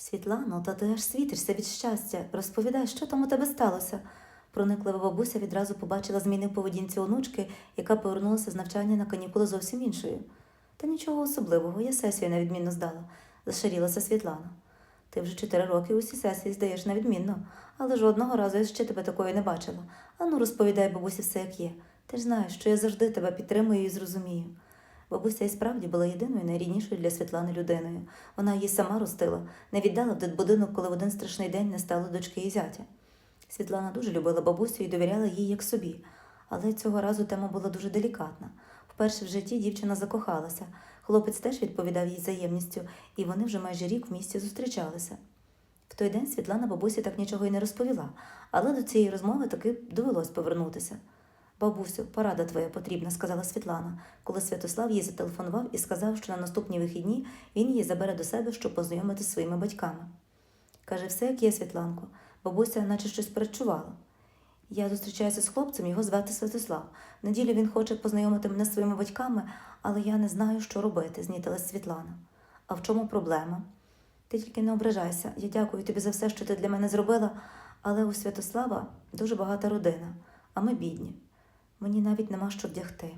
Світлано, та ти аж світишся від щастя. Розповідай, що там у тебе сталося. Прониклива бабуся відразу побачила зміни в поведінці онучки, яка повернулася з навчання на канікули зовсім іншою. Та нічого особливого, я сесію невідмінно здала, зашарілася Світлана. Ти вже чотири роки усі сесії здаєш невідмінно, але жодного разу я ще тебе такої не бачила. Ану, розповідай бабусі все, як є. Ти ж знаєш, що я завжди тебе підтримую і зрозумію. Бабуся і справді була єдиною найріднішою для Світлани людиною. Вона її сама ростила, не віддала в дитбудинок, коли в один страшний день не стало дочки і зятя. Світлана дуже любила бабусю і довіряла їй як собі, але цього разу тема була дуже делікатна. Вперше в житті дівчина закохалася. Хлопець теж відповідав їй взаємністю, і вони вже майже рік в місті зустрічалися. В той день Світлана бабусі так нічого й не розповіла, але до цієї розмови таки довелось повернутися. Бабусю, порада твоя потрібна, сказала Світлана, коли Святослав їй зателефонував і сказав, що на наступні вихідні він її забере до себе, щоб познайомити з своїми батьками. Каже, все як є, Світланко. Бабуся наче щось перечувала. Я зустрічаюся з хлопцем, його звати Святослав. В неділю він хоче познайомити мене з своїми батьками, але я не знаю, що робити, знітилась Світлана. А в чому проблема? Ти тільки не ображайся. Я дякую тобі за все, що ти для мене зробила, але у Святослава дуже багата родина, а ми бідні. Мені навіть нема що вдягти.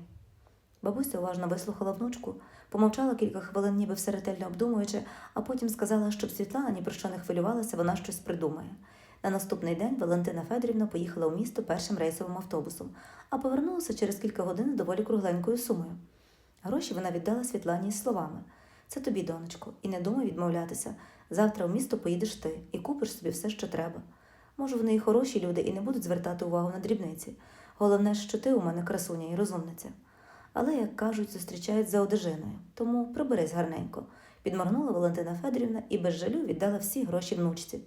Бабуся уважно вислухала внучку, помовчала кілька хвилин, ніби все ретельно обдумуючи, а потім сказала, щоб Світлана ні про що не хвилювалася, вона щось придумає. На наступний день Валентина Федорівна поїхала у місто першим рейсовим автобусом, а повернулася через кілька годин з доволі кругленькою сумою. Гроші вона віддала Світлані із словами: Це тобі, донечко, і не думай відмовлятися. Завтра в місто поїдеш ти і купиш собі все, що треба. Може, вони і хороші люди і не будуть звертати увагу на дрібниці. Головне, що ти у мене красуня і розумниця. Але, як кажуть, зустрічають за одежиною, тому приберись гарненько, підморгнула Валентина Федорівна і без жалю віддала всі гроші внучці.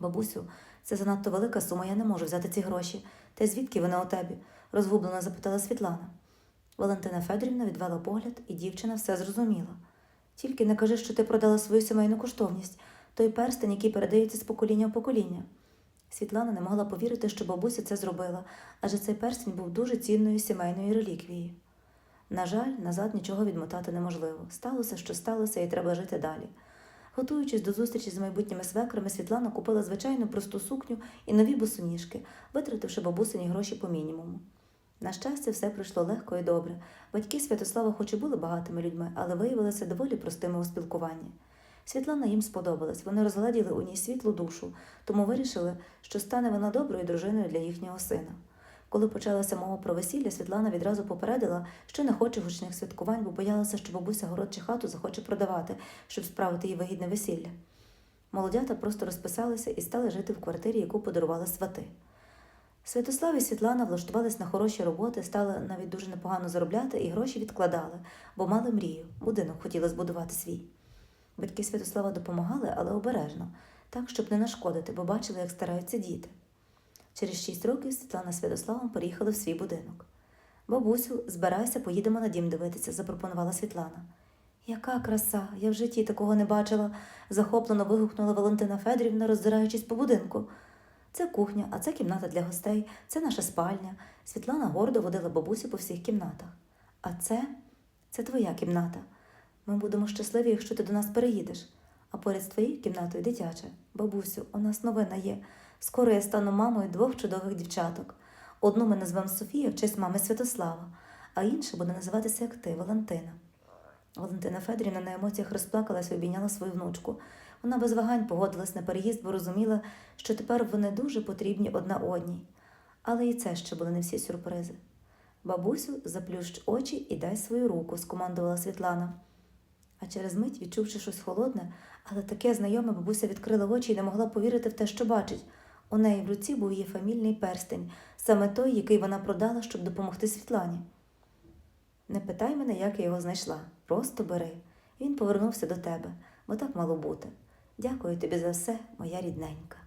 Бабусю, це занадто велика сума, я не можу взяти ці гроші. Та звідки вони у тебе? розгублено запитала Світлана. Валентина Федорівна відвела погляд, і дівчина все зрозуміла. Тільки не кажи, що ти продала свою сімейну коштовність, той перстень, який передається з покоління в покоління. Світлана не могла повірити, що бабуся це зробила, адже цей перстень був дуже цінною сімейною реліквією. На жаль, назад нічого відмотати неможливо. Сталося, що сталося, і треба жити далі. Готуючись до зустрічі з майбутніми свекрами, Світлана купила звичайну просту сукню і нові босоніжки, витративши бабусині гроші по мінімуму. На щастя, все пройшло легко і добре. Батьки Святослава хоч і були багатими людьми, але виявилися доволі простими у спілкуванні. Світлана їм сподобалась, вони розгладіли у ній світлу душу, тому вирішили, що стане вона доброю дружиною для їхнього сина. Коли почалася мова про весілля, Світлана відразу попередила, що не хоче гучних святкувань, бо боялася, що бабуся город чи хату захоче продавати, щоб справити їй вигідне весілля. Молодята просто розписалися і стали жити в квартирі, яку подарували свати. Святослав і Світлана влаштувались на хороші роботи, стали навіть дуже непогано заробляти і гроші відкладали, бо мали мрію, будинок хотіли збудувати свій. Батьки Святослава допомагали, але обережно, так, щоб не нашкодити, бо бачили, як стараються діти. Через шість років Світлана з Святославом переїхали в свій будинок. Бабусю, збирайся, поїдемо на дім дивитися, запропонувала Світлана. Яка краса! Я в житті такого не бачила, захоплено вигукнула Валентина Федорівна, роздираючись по будинку. Це кухня, а це кімната для гостей, це наша спальня. Світлана гордо водила бабусю по всіх кімнатах. А це це твоя кімната. Ми будемо щасливі, якщо ти до нас переїдеш. А поряд з твоєю кімнатою дитяча. Бабусю, у нас новина є. Скоро я стану мамою двох чудових дівчаток. Одну ми назвемо Софія в честь мами Святослава, а інша буде називатися як ти, Валентина. Валентина Федорівна на емоціях розплакалась і обійняла свою внучку. Вона без вагань погодилась на переїзд, бо розуміла, що тепер вони дуже потрібні одна одній. Але і це ще були не всі сюрпризи. Бабусю, заплющ очі і дай свою руку, скомандувала Світлана. Через мить, відчувши щось холодне, але таке знайоме, бабуся відкрила очі і не могла повірити в те, що бачить. У неї в руці був її фамільний перстень, саме той, який вона продала, щоб допомогти Світлані. Не питай мене, як я його знайшла. Просто бери. Він повернувся до тебе, бо так мало бути. Дякую тобі за все, моя рідненька.